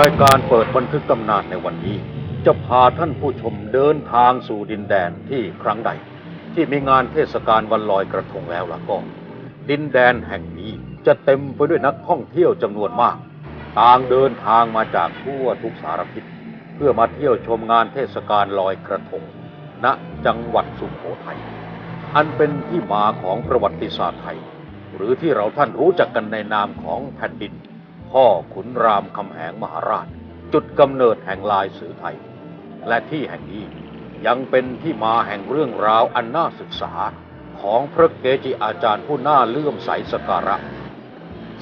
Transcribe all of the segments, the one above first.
รายการเปิดบันทึกตำนานในวันนี้ จะพาท่านผู้ชมเดินทางสู่ดินแดนที่ครั้งใด ที่มีงานเทศกาลวันลอยกระทงแล้วล่ะก็ ดินแดนแห่งนี้จะเต็มไปด้วยนักท่องเที่ยวจำนวนมาก ต่างเดินทางมาจากทั่วทุกสารทิศเพื่อมาเที่ยวชมงานเทศกาลลอยกระทง ณจังหวัดสุโขทัยอันเป็นที่มาของประวัติศาสตร์ไทย หรือที่เราท่านรู้จักกันในนามของแผ่นดิน พ่อขุนรามคำแหงมหาราช จุดกำเนิดแห่งลายสือไทย และที่แห่งนี้ยังเป็นที่มาแห่งเรื่องราวอันน่าศึกษาของพระเกจิอาจารย์ผู้น่าเลื่อมใสสการะ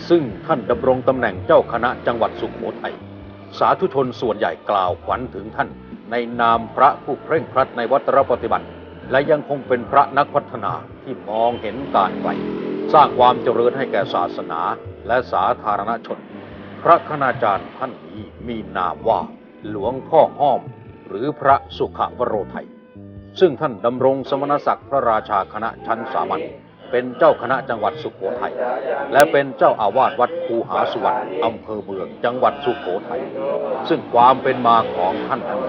ซึ่งท่านดำรงตำแหน่งเจ้าคณะจังหวัดสุโขทัยสาธุชนส่วนใหญ่กล่าวขวัญถึงท่าน ในนามพระผู้เคร่งครัดในวัตรปฏิบัติ และยังคงเป็นพระนักพัฒนาที่มองเห็นการไกลสร้างความเจริญให้แก่ศาสนาและสาธารณชน พระคณาจารย์ท่านนี้มีนามว่าหลวงพ่อห้อม หรือพระสุขวโรไทย ซึ่งท่านดำรงสมณศักดิ์พระราชาคณะชั้นสามัญเป็นเจ้าคณะจังหวัดสุโขทัย และเป็นเจ้าอาวาสวัดคูหาสุวรรณอำเภอเมืองจังหวัดสุโขทัย ซึ่งความเป็นมาของท่านนั้น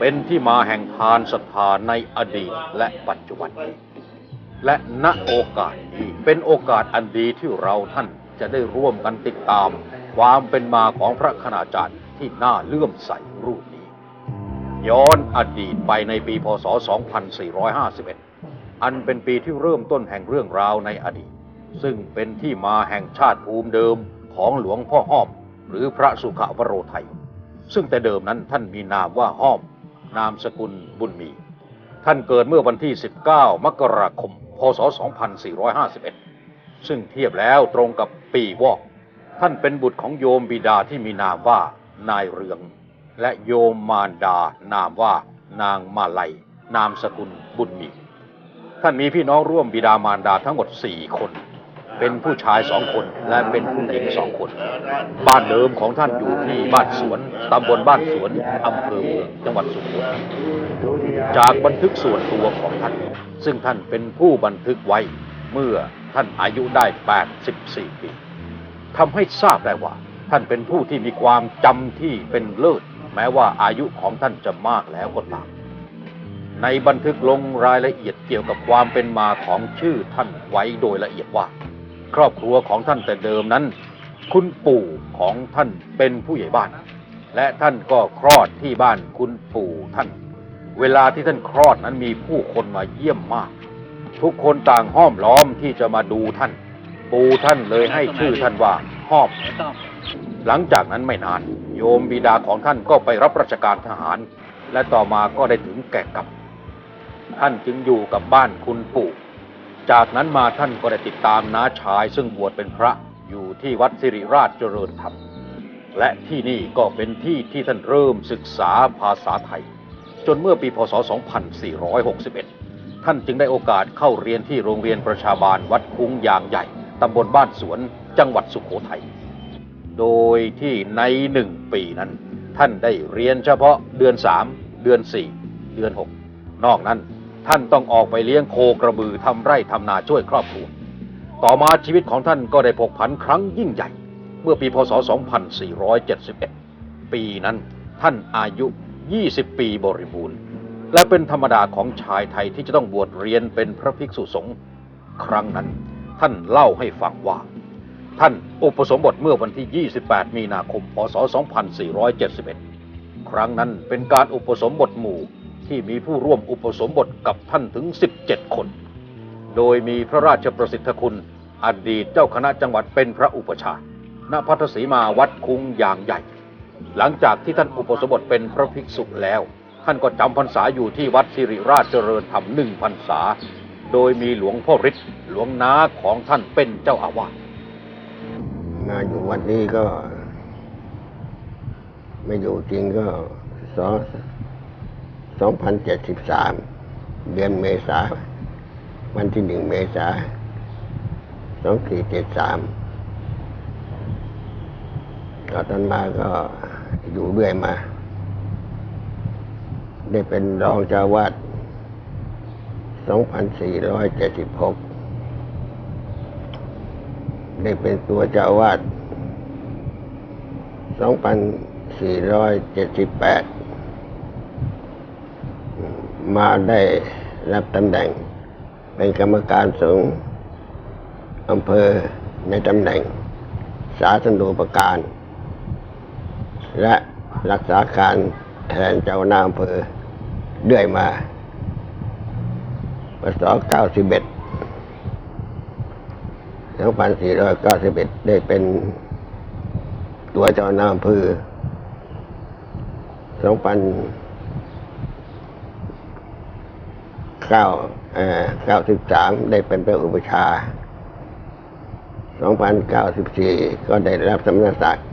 เป็นที่มาแห่งทานศรัทธาในอดีตและปัจจุบัน และณโอกาสนี้เป็นโอกาสอันดีที่เราท่านจะได้ร่วมกันติดตาม ความเป็นมาของพระคณาจารย์ที่น่าเลื่อมใสรูปนี้ ย้อนอดีตไปในปีพศ 2451 อันเป็นปีที่เริ่มต้นแห่งเรื่องราวในอดีต ซึ่งเป็นที่มาแห่งชาติภูมิเดิมของหลวงพ่อห้อม หรือพระสุขวโรไทย ซึ่งแต่เดิมนั้นท่านมีนามว่าห้อม นามสกุลบุญมี ท่านเกิดเมื่อวันที่ 19 มกราคม พศ 2451 ซึ่งเทียบแล้วตรงกับปีวอก ท่านเป็นบุตรของโยมบิดาที่มีนามว่านายเรือง และโยมมารดานามว่านางมาลัย นามสกุลบุญมี ท่านมีพี่น้องร่วมบิดามารดาทั้งหมด4คน เป็นผู้ชายสองคนและเป็นผู้หญิงสองคน บ้านเดิมของท่านอยู่ที่บ้านสวนตำบลบ้านสวนอำเภอเมืองจังหวัดสุโขทัยจากบันทึกส่วนตัวของท่าน ซึ่งท่านเป็นผู้บันทึกไว้เมื่อท่านอายุได้ 84 ปี ทำให้ทราบได้ว่า ท่านเป็นผู้ที่มีความจำที่เป็นเลิศ แม้ว่าอายุของท่านจะมากแล้วก็ตาม ในบันทึกลงรายละเอียดเกี่ยวกับความเป็นมาของชื่อท่านไว้โดยละเอียดว่า ครอบครัวของท่านแต่เดิมนั้น คุณปู่ของท่านเป็นผู้ใหญ่บ้าน และท่านก็คลอดที่บ้านคุณปู่ท่าน เวลาที่ท่านคลอดนั้นมีผู้คนมาเยี่ยมมาก ทุกคนต่างห้อมล้อมที่จะมาดูท่าน ปู่ท่านเลยให้ชื่อท่านว่าหอมหลังจากนั้นไม่นาน โยมบิดาของท่านก็ไปรับราชการทหาร และต่อมาก็ได้ถึงแก่กรรมท่านจึงอยู่กับบ้านคุณปู่ จากนั้นมาท่านก็ได้ติดตามน้าชายซึ่งบวชเป็นพระอยู่ที่วัดสิริราชเจริญธรรม และที่นี่ก็เป็นที่ที่ท่านเริ่มศึกษาภาษาไทย จนเมื่อปีพศ 2461 ท่านจึงได้โอกาสเข้าเรียนที่โรงเรียนประชาบาลวัดคุ้งยางใหญ่ ตำบลบ้านสวน จังหวัดสุโขทัย โดยที่ในหนึ่งปีนั้น ท่านได้เรียนเฉพาะเดือน3เดือน4เดือน6นอกนั้นท่านต้องออกไปเลี้ยงโคกระบือทำไร่ทำนาช่วยครอบครัว ต่อมาชีวิตของท่านก็ได้ผกผันครั้งยิ่งใหญ่ เมื่อปีพศ 2471 ปีนั้นท่านอายุ 20 ปีบริบูรณ์ และเป็นธรรมดาของชายไทยที่จะต้องบวชเรียนเป็นพระภิกษุสงฆ์ครั้งนั้น ท่านเล่าให้ฟังว่า ท่านอุปสมบทเมื่อวันที่ 28 มีนาคม พศ 2471 ครั้งนั้นเป็นการอุปสมบทหมู่ที่มีผู้ร่วมอุปสมบทกับท่านถึง 17 คน โดยมีพระราชประสิทธิคุณอดีตเจ้าคณะจังหวัดเป็นพระอุปชาณพัทสีมาวัดคุงอย่างใหญ่ หลังจากที่ท่านอุปสมบทเป็นพระภิกษุแล้ว ท่านก็จำพรรษาอยู่ที่วัดสิริราชเจริญธรรมหนึ่งพรรษา โดยมีหลวงพ่อฤทธิ์หลวงนาของท่านเป็นเจ้าอาวาสมาอยู่วันนี้ก็ ไม่อยู่จริงก็สองสองพันเจ็ดสิบสามเดือนเมษา วันที่หนึ่งเมษาสองสี่เจ็ดสามตอนนั้นมาก็อยู่เรื่อยมา ได้เป็นรองเจ้าวาด สองพันสี่ร้อยเจ็ดสิบหกได้เป็นตัวเจ้าอาวาดมาได้รับตำแหน่ง เป็นกรรมการสงอำเภอในตำแหน่ง สาธารณูปการ และรักษาการแทนเจ้าหน้าอำเภอเรื่อยมา ปศ91 2491 ได้เป็นตัวเจ้าหน้าอำเภอ2009เอ่อ93 ได้เป็นพระอุปชา 2094 ก็ได้รับสมณศักดิ์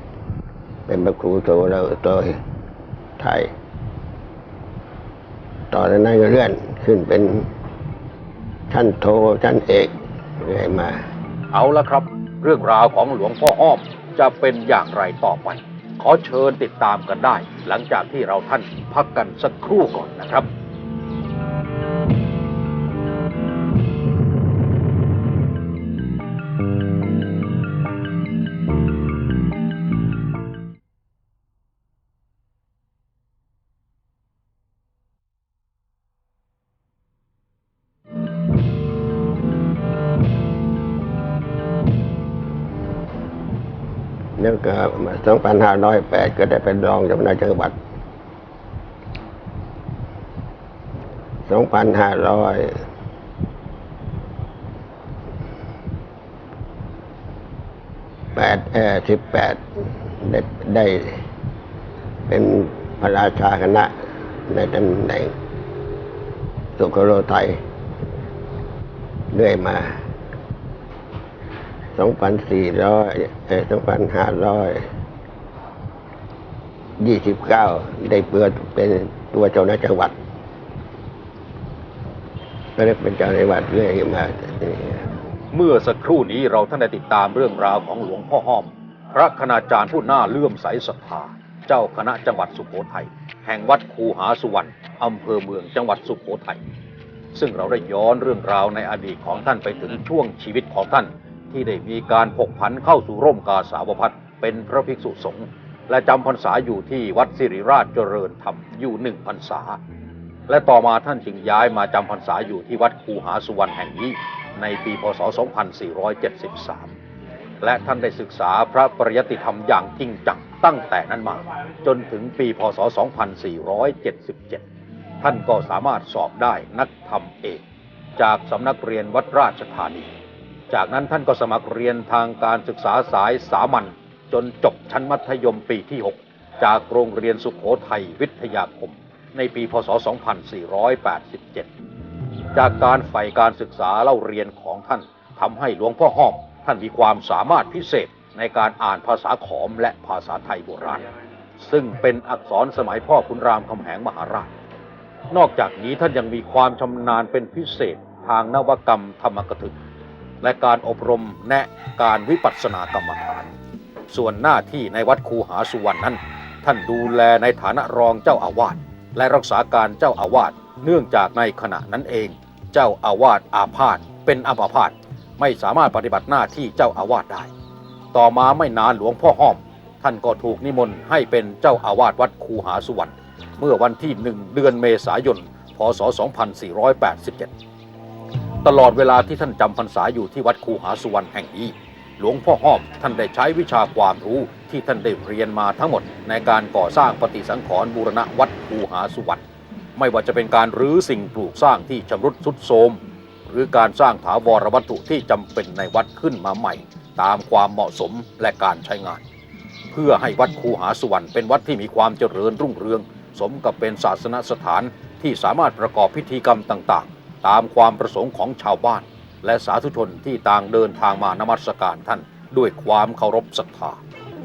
เป็นพระครูโตเราโดยไทย ต่อจากนั้นก็เลื่อนขึ้นเป็น ชั้นโทชั้นเอกเรื่อยมา เอาละครับ เรื่องราวของหลวงพ่ออ้อมจะเป็นอย่างไรต่อไป ขอเชิญติดตามกันได้ หลังจากที่เราท่านพักกันสักครู่ก่อนนะครับ 2508 ก็ได้เป็นรองเจ้าหน้าจังหวัด 2500แปดเออสิบแปดได้ได้เป็นพระราชาคณะในตำแหน่งสุโขทัยไทยเรื่อยมาสองพันสี่ร้อยเออสองพันห้าร้อ ยี่สิบเก้าได้เปิดเป็นตัวเจ้าหน้าจังหวัดก็ได้เป็นเจ้าในวัดเรื่อยมาเมื่อสักครู่นี้เราท่านได้ติดตามเรื่องราวของหลวงพ่อห้อม พระคณาจารย์ผู้น่าเลื่อมใสศรัทธาเจ้าคณะจังหวัดสุโขทัยแห่งวัดคูหาสุวรรณอำเภอเมืองจังหวัดสุโขทัยซึ่งเราได้ย้อนเรื่องราวในอดีตของท่านไปถึงช่วงชีวิตของท่าน ที่ได้มีการผกผันเข้าสู่ร่มกาสาวพัฒน์เป็นพระภิกษุสงฆ์ และจำพรรษาอยู่ที่วัดสิริราชเจริญธรรมอยู่หนึ่งพรรษา และต่อมาท่านจึงย้ายมาจำพรรษาอยู่ที่วัดคูหาสุวรรณแห่งนี้ ในปีพศ 2473 และท่านได้ศึกษาพระปริยติธรรมอย่างจริงจังตั้งแต่นั้นมา จนถึงปีพศ 2477 ท่านก็สามารถสอบได้นักธรรมเอกจากสำนักเรียนวัดราชธานี จากนั้นท่านก็สมัครเรียนทางการศึกษาสายสามัญ จนจบชั้นมัธยมปีที่ 6 จากโรงเรียนสุขโขทัยวิทยาคม ในปีพศ 2487 จากการใฝ่การศึกษาเล่าเรียนของท่านทำให้หลวงพ่อห้อม ท่านมีความสามารถพิเศษในการอ่านภาษาขอมและภาษาไทยโบราณ ซึ่งเป็นอักษรสมัยพ่อคุณรามคำแหงมหาราช นอกจากนี้ท่านยังมีความชำนาญเป็นพิเศษทางนวกรรมธรรมกถึก และการอบรมแนะการวิปัสสนากรรมฐาน ส่วนหน้าที่ในวัดคูหาสุวรรณนั้น ท่านดูแลในฐานะรองเจ้าอาวาสและรักษาการเจ้าอาวาสเนื่องจากในขณะนั้นเอง เจ้าอาวาสอาพาธเป็นอัมพาตไม่สามารถปฏิบัติหน้าที่เจ้าอาวาสได้ ต่อมาไม่นานหลวงพ่อห้อม ท่านก็ถูกนิมนต์ให้เป็นเจ้าอาวาสวัดคูหาสุวรรณเมื่อวันที่หนึ่งเดือนเมษายน พศ 2487 ตลอดเวลาที่ท่านจำพรรษาอยู่ที่วัดคูหาสุวรรณแห่งนี้ หลวงพ่อห้อมท่านได้ใช้วิชาความรู้ที่ท่านได้เรียนมาทั้งหมด ในการก่อสร้างปฏิสังขรณ์บูรณะวัดคูหาสุวรรณไม่ว่าจะเป็นการรื้อสิ่งปลูกสร้างที่ชำรุดทรุดโทรมหรือการสร้างถาวรวัตถุที่จำเป็นในวัดขึ้นมาใหม่ ตามความเหมาะสมและการใช้งาน เพื่อให้วัดคูหาสุวรรณเป็นวัดที่มีความเจริญรุ่งเรือง สมกับเป็นศาสนสถานที่สามารถประกอบพิธีกรรมต่างๆ ตามความประสงค์ของชาวบ้าน และสาธุชนที่ต่างเดินทางมานมัสการท่านด้วยความเคารพศรัทธา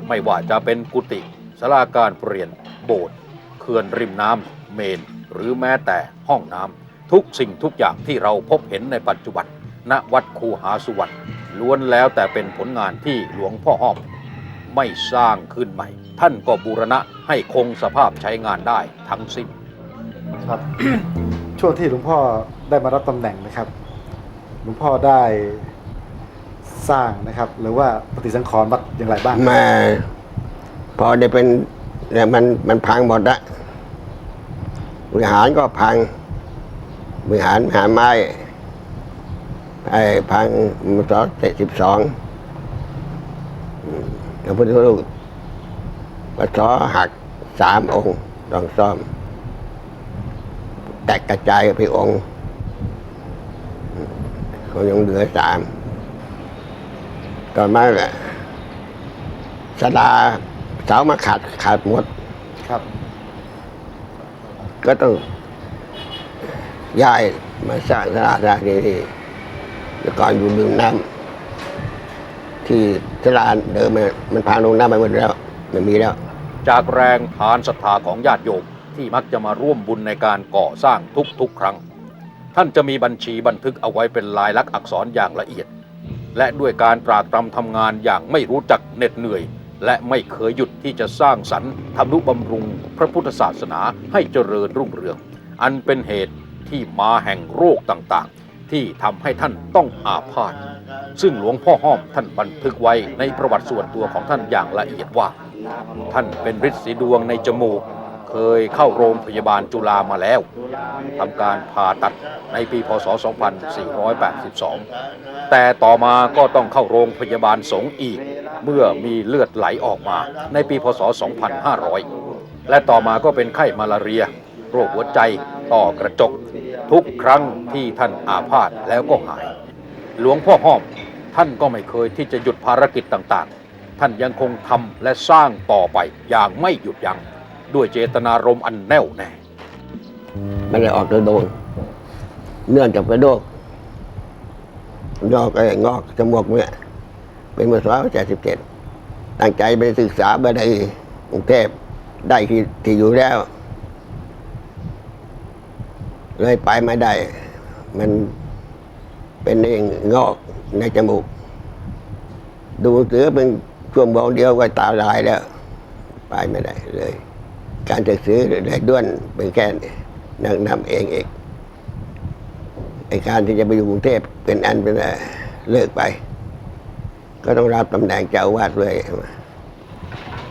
ไม่ว่าจะเป็นกุฏิศาลาการเปลี่ยน โบสถ์เขื่อนริมน้ำเมน หรือแม้แต่ห้องน้ำทุกสิ่งทุกอย่างที่เราพบเห็นในปัจจุบัน ณวัดคูหาสุวรรณล้วนแล้วแต่เป็นผลงานที่หลวงพ่อห้อม ไม่สร้างขึ้นใหม่ ท่านก็บูรณะให้คงสภาพใช้งานได้ทั้งสิ้น ครับ ช่วงที่หลวงพ่อได้มารับตำแหน่งนะครับ หลวงพ่อได้สร้างนะครับ หรือว่าปฏิสังขรณ์วัดอย่างไรบ้าง มาพอได้เป็นเนี่ยมันมันพังหมดละวิหารก็พังวิหารวิหารไม้ไอ้พังมศเจ็ดสิบสองพระพุทธรูปปศหักสามองค์ต้องซ่อม แตกกระจายไปองค์ เขายังเหลือสามต่อมาก็สลาเสามาขาดขาดหมด ครับ ก็ต้องย้ายมาสร้างสลาสร้างที่นี่แล้วก่อนอยู่ริมน้ำที่สลาเดิมมันมันพังลงน้ำไปหมดแล้วไม่มีแล้ว จากแรงทานศรัทธาของญาติโยมที่มักจะมาร่วมบุญในการก่อสร้างทุกๆครั้ง ท่านจะมีบัญชีบันทึกเอาไว้เป็นลายลักษณ์อักษรอย่างละเอียด และด้วยการตรากตรำทำงานอย่างไม่รู้จักเหน็ดเหนื่อย และไม่เคยหยุดที่จะสร้างสรรค์ทำนุบำรุงพระพุทธศาสนาให้เจริญรุ่งเรือง อันเป็นเหตุที่มาแห่งโรคต่างๆ ที่ทำให้ท่านต้องอาพาธซึ่งหลวงพ่อห้อมท่านบันทึกไว้ในประวัติส่วนตัวของท่านอย่างละเอียดว่า ท่านเป็นฤทธิ์สีดวงในจมูก เคยเข้าโรงพยาบาลจุฬามาแล้วทำการผ่าตัดในปีพศ 2482 แต่ต่อมาก็ต้องเข้าโรงพยาบาลสงฆ์อีก เมื่อมีเลือดไหลออกมาในปีพศ 2500 และต่อมาก็เป็นไข้มาลาเรีย โรคหัวใจต่อกระจก ทุกครั้งที่ท่านอาพาธแล้วก็หาย หลวงพ่อห้อมท่านก็ไม่เคยที่จะหยุดภารกิจต่างๆ ท่านยังคงทำและสร้างต่อไปอย่างไม่หยุดยัง้ง ด้วยเจตนารมณ์อันแน่วแน่ ไม่ได้ออกโดยโดนเนื่องจากกระโดกงอกไอ้งอกจมูกเนี่ยเป็นมศเจ็ดสิบเจ็ดตั้งใจไปศึกษาไปในกรุงเทพได้ที่ที่อยู่แล้ว เลยไปไม่ได้ มันเป็นเองงอกในจมูก ดูเสือเป็นช่วงโมงเดียวก็ตาลายแล้ว ไปไม่ได้เลย การจะซื้อได้ด้วนเป็นแค่นั่งนำเองเองไอการที่จะไปอยู่กรุงเทพเป็นอันเป็นอะไรเลิกไป ก็ต้องรับตำแหน่งเจ้าวาดเลย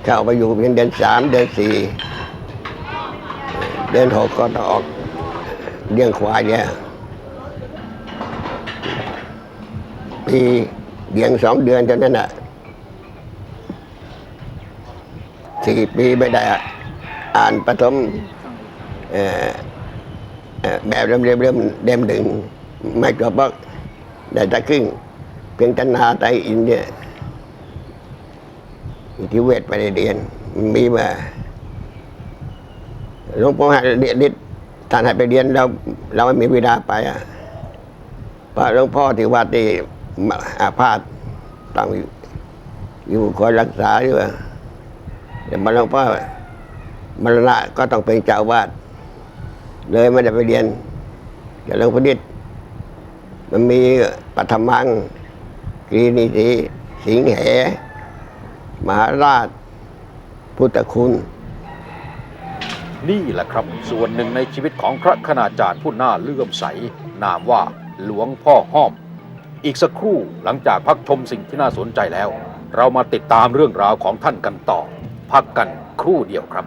เข้าไปอยู่เป็นเดือนสามเดือนสี่เดือนหกก็ต้องออกเลี้ยงควายเนี่ยปีเลี้ยงสองเดือนเท่านั้นน่ะสี่ปีไม่ได้อ่่านปฐมแบบเริ่มเริ่มเริ่มเดิมดึงไม่จบหรอกได้ตะครึ่ง เพียงจันนาไตอินเนี่ยที่เวทไปเรียน มีมาหลวงพ่อให้เรียนนิดท่านให้ไปเรียนเราเราไม่มีเวลาไปอะเพราะหลวงพ่อที่วัดที่อาพาธต้องอยู่คอยรักษาอยู่อะแต่มาหลวงพ่อ มรณะก็ต้องเป็นเจ้าวาดเลยไม่ได้ไปเรียนกับหลวงพ่อดิษฐ์มันมีปัทมังกรีนิสีสิงเหมหาราช พุทธคุณ นี่แหละครับ ส่วนหนึ่งในชีวิตของพระคณาจารย์ผู้น่าเลื่อมใส นามว่าหลวงพ่อห้อม อีกสักครู่หลังจากพักชมสิ่งที่น่าสนใจแล้ว เรามาติดตามเรื่องราวของท่านกันต่อ พักกันครู่เดียวครับ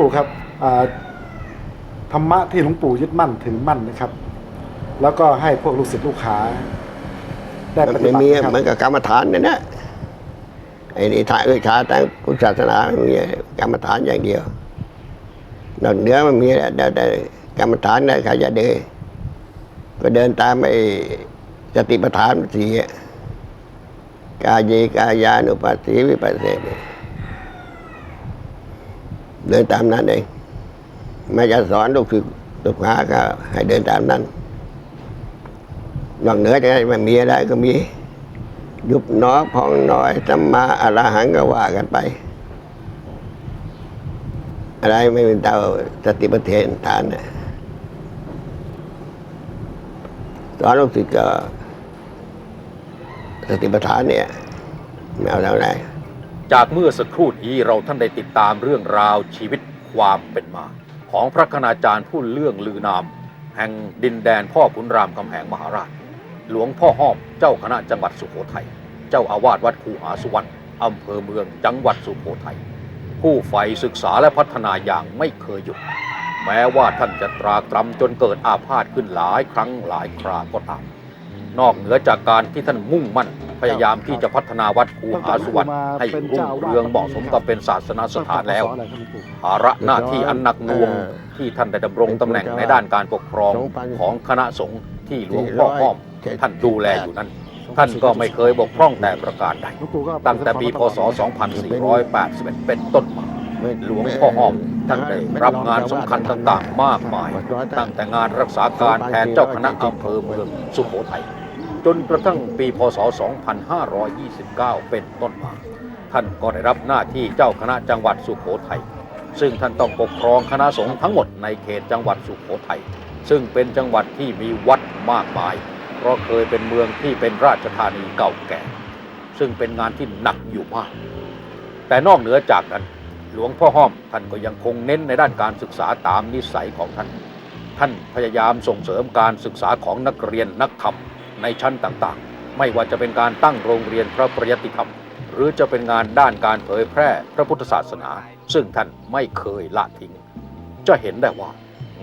ปู่ครับอ่าธรรมะที่หลวงปู่ยึดมั่นถือมั่นนะครับ แล้วก็ให้พวกลูกศิษย์ลูกหาได้ปมันฏิไม่บัติมีครับเหมือนกับกรรมฐานเนี่ยนะไอ้นี่ถ่ายเอ้ยชาทางพุทธศาสนาไม่มีกรรมฐานอย่างเดียวนอกเหนือมันมีแล้วแต่แต่กรรมฐานนะใครจะเดินก็เดินตามไอ้สติปัฏฐานสี่อะกายเยกายานุปัสสีวิปัสสติ เดินตามนั้นเองไม่จะสอนลูกคือลูกหาก็ให้เดินตามนั้นนอกเหนือจากนั้นมันมีอะไรก็มี ยุบหนอพองน้อยสัมมาอรหังก็ว่ากันไป อะไรไม่เป็นเท่าสติปัฏฐานฐานนะสอนลูกศิษย์ก็สติปัฏฐานเนี่ยไม่เอาแล้วไหน จากเมื่อสักครู่นี้เราท่านได้ติดตามเรื่องราวชีวิตความเป็นมา ของพระคณาจารย์ผู้เรื่องลือนาม แห่งดินแดนพ่อขุนรามคำแหงมหาราช หลวงพ่อห้อมเจ้าคณะจังหวัดสุโขทัยเจ้าอาวาสวัดคูหาสุวรรณอำเภอเมืองจังหวัดสุโขทัยผู้ใฝ่ศึกษาและพัฒนาอย่างไม่เคยหยุด แม้ว่าท่านจะตรากตรำจนเกิดอาพาธขึ้นหลายครั้งหลายคราก็ตาม นอกเหนือจากการที่ท่านมุ่งมั่นพยายามที่จะพัฒนาวัดคูหาสุวรรณให้รุ่งเรืองเหมาะสมกับเป็นศาสนสถานแล้วตั้งต่พศอะไรครับหลวงปู่ภาระหน้าที่อันหนักหน่วงเออที่ท่านได้ดำรงตำแหน่งในด้านการปกครองสองพันของคณะสงฆ์ที่หลวงพ่อห้อมเจ็ดท่านดูแลอยู่นั้น ท่านก็ไม่เคยบกพร่องแต่ประการใดหลวงปู่ก็ตั้งแต่ปีพศ 2481 เป็นต้นมาไม่หลวงพ่อห้อมท่านได้รับงานสำคัญต่างๆ มากมาย ตั้งแต่งานรักษาการแทนเจ้าคณะอำเภอเมืองสุโขทัย จนกระทั่งปีพศ 2529 เป็นต้นมา ท่านก็ได้รับหน้าที่เจ้าคณะจังหวัดสุโขทัย ซึ่งท่านต้องปกครองคณะสงฆ์ทั้งหมดในเขตจังหวัดสุโขทัย ซึ่งเป็นจังหวัดที่มีวัดมากมาย เพราะเคยเป็นเมืองที่เป็นราชธานีเก่าแก่ ซึ่งเป็นงานที่หนักอยู่มาก แต่นอกเหนือจากนั้น หลวงพ่อห้อมท่านก็ยังคงเน้นในด้านการศึกษาตามนิสัยของท่าน ท่านพยายามส่งเสริมการศึกษาของนักเรียนนักธรรม ในชั้นต่างๆ ไม่ว่าจะเป็นการตั้งโรงเรียนพระปริยติธรรม หรือจะเป็นงานด้านการเผยแพร่พระพุทธศาสนา ซึ่งท่านไม่เคยละทิ้ง จะเห็นได้ว่า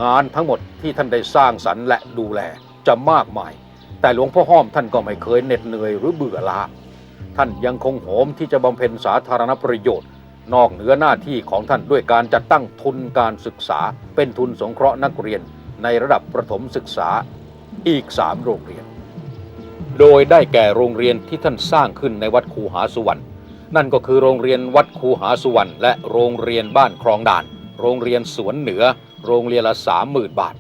งานทั้งหมดที่ท่านได้สร้างสรรค์และดูแลจะมากมาย แต่หลวงพ่อห้อมท่านก็ไม่เคยเหน็ดเหนื่อยหรือเบื่อลาท่านยังคงโหมที่จะบำเพ็ญสาธารณประโยชน์ นอกเหนือหน้าที่ของท่านด้วยการจัดตั้งทุนการศึกษา เป็นทุนสงเคราะห์นักเรียนในระดับประถมศึกษาอีกสามโรงเรียน โดยได้แก่โรงเรียนที่ท่านสร้างขึ้นในวัดคูหาสุวรรณนั่นก็คือโรงเรียนวัดคูหาสุวรรณและโรงเรียนบ้านคลองด่าน โรงเรียนสวนเหนือ โรงเรียนละสามหมื่นบาท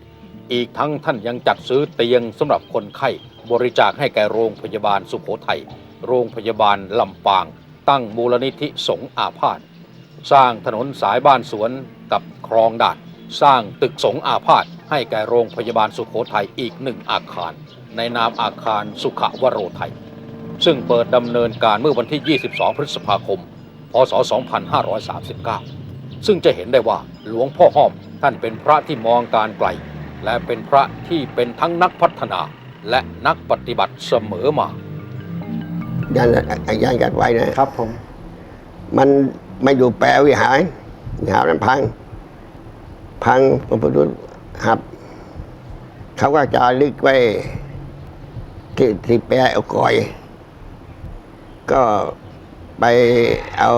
อีกทั้งท่านยังจัดซื้อเตียงสำหรับคนไข้บริจาคให้แก่โรงพยาบาลสุโขทัยโรงพยาบาลลำปาง ตั้งมูลนิธิสงอาพาธสร้างถนนสายบ้านสวนกับคลองด่าน สร้างตึกสงอาพาธให้แก่โรงพยาบาลสุโขทัยอีกหนึ่งอาคาร ในนามอาคารสุขวโรไทย ซึ่งเปิดดำเนินการเมื่อวันที่ 22 พฤษภาคม พศ 2539 ซึ่งจะเห็นได้ว่าหลวงพ่อห้อมท่านเป็นพระที่มองการไกล และเป็นพระที่เป็นทั้งนักพัฒนาและนักปฏิบัติเสมอมายันยันกัดไว้นะครับผม มันไม่อยู่แปรวิหารวิหารมันพัง พังพระพุทธหับ เขาก็จะลึกไว้ ที่ที่แปเอาก่อย ก็ไปเอา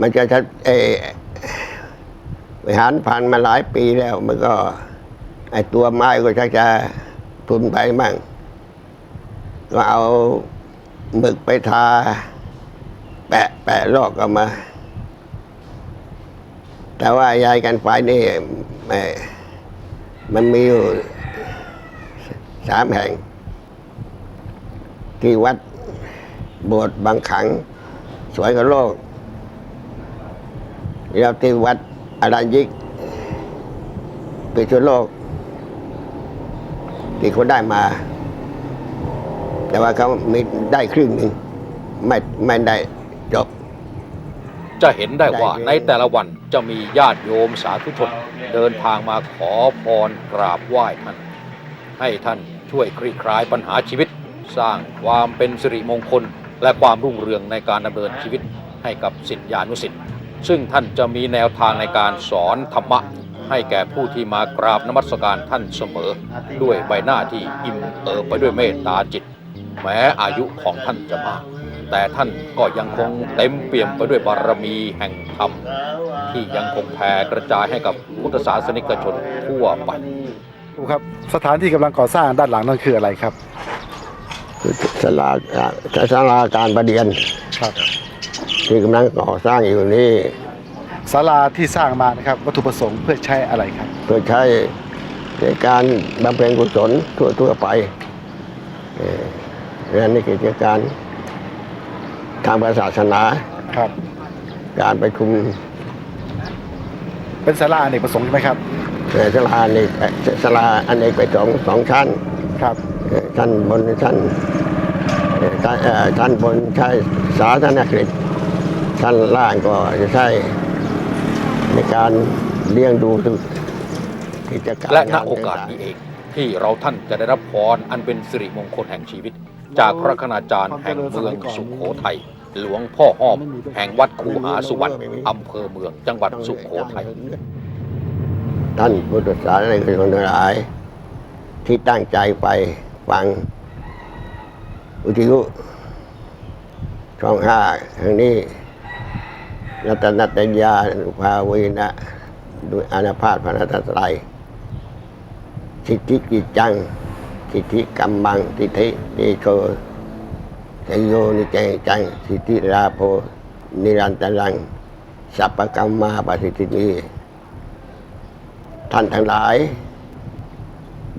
มันจะจะเออวิหารพันมาหลายปีแล้ว มันก็ ไอตัวไม้ก็ชักจะทุนไปมั่ง ก็เอาหมึกไปทา แปะแปะลอกออกมา แต่ว่ายายกันไฟนี่มันมีอยู่ สามแห่ง ที่วัดโบสถ์บางขัง สวยกว่าโลก แล้วที่วัดอารัญยิกปิชุโลก ที่เขาได้มา แต่ว่าเขามีได้ครึ่งหนึ่งไม่ไม่ได้จบจะเห็นได้ว่าได้เลยในแต่ละวันจะมีญาติโยมสาธุชนเดินทางมาขอพรกราบไหว้ท่านให้ท่าน ช่วยคลี่คลายปัญหาชีวิต สร้างความเป็นสิริมงคล และความรุ่งเรืองในการดำเนินชีวิตให้กับสิทธิานุสิทธิ์ซึ่งท่านจะมีแนวทางในการสอนธรรมะ ให้แก่ผู้ที่มากราบนมัสการท่านเสมอ ด้วยใบหน้าที่อิ่มเอิบไปด้วยเมตตาจิต แม้อายุของท่านจะมาก แต่ท่านก็ยังคงเต็มเปี่ยมไปด้วยบารมีแห่งธรรม ที่ยังคงแผ่กระจายให้กับพุทธศาสนิกชนทั่วไป ดูครับสถานที่กำลังก่อสร้างด้านหลังนั่นคืออะไรครับคือศาลาอ่าศาลาการประเดียนครับที่กำลังก่อสร้างอยู่นี่ศาลาที่สร้างมานะครับวัตถุประสงค์เพื่อใช้อะไรครับ เพื่อใช้ในการบำเพ็ญกุศลทั่วทั่วๆไปเอ่อและนี่กิจการทางศาสนา ครับ การประชุมเป็นศาลาอเนกประสงค์ใช่ไหมครับเอ่อ ศาลาในศาลาอันเอกไปสองสองชั้นครับเอ่อชั้นบนชั้นท่านเอ่อท่านบนใช้สาธารณกฤษท่านล่างก็จะใช้ในการเลี้ยงดูกิจการและณงานโอกาสต่งๆนี้เองที่เราท่านจะได้รับพรอันเป็นสิริมงคลแห่งชีวิต จากพระคณาจารย์แห่งเมืองสุขโขทัยหลวงพ่อห้อมแห่งวัดคูหาสุวรรณอำเภอเมืองจังหวัดสุขโขทัย ท่านพุทธศาสนิกชนทั้งหลาย ที่ตั้งใจไปฟังอุทิยุช่องห้าทางนี้รัตนัตยานุภาวินะด้วยอานาพาธพระนัตไตรยสิทธิกิจจัง สิทธิกรรมังสิทธิเดโชสยโยนิเจงจัง สิทธิราโพนิรันตรัง สัพพกรรมาปสิทธินี ท่านทั้งหลาย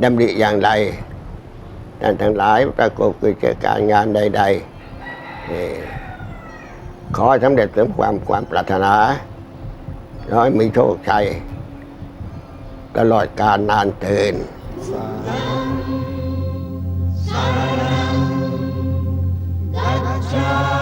ดำริอย่างไรท่านทั้งหลายประกอบกิจการงานใดๆขอสำเร็จสมความความปรารถนาร้อยมีโชคชัยตลอดการนานเทินสา Shine.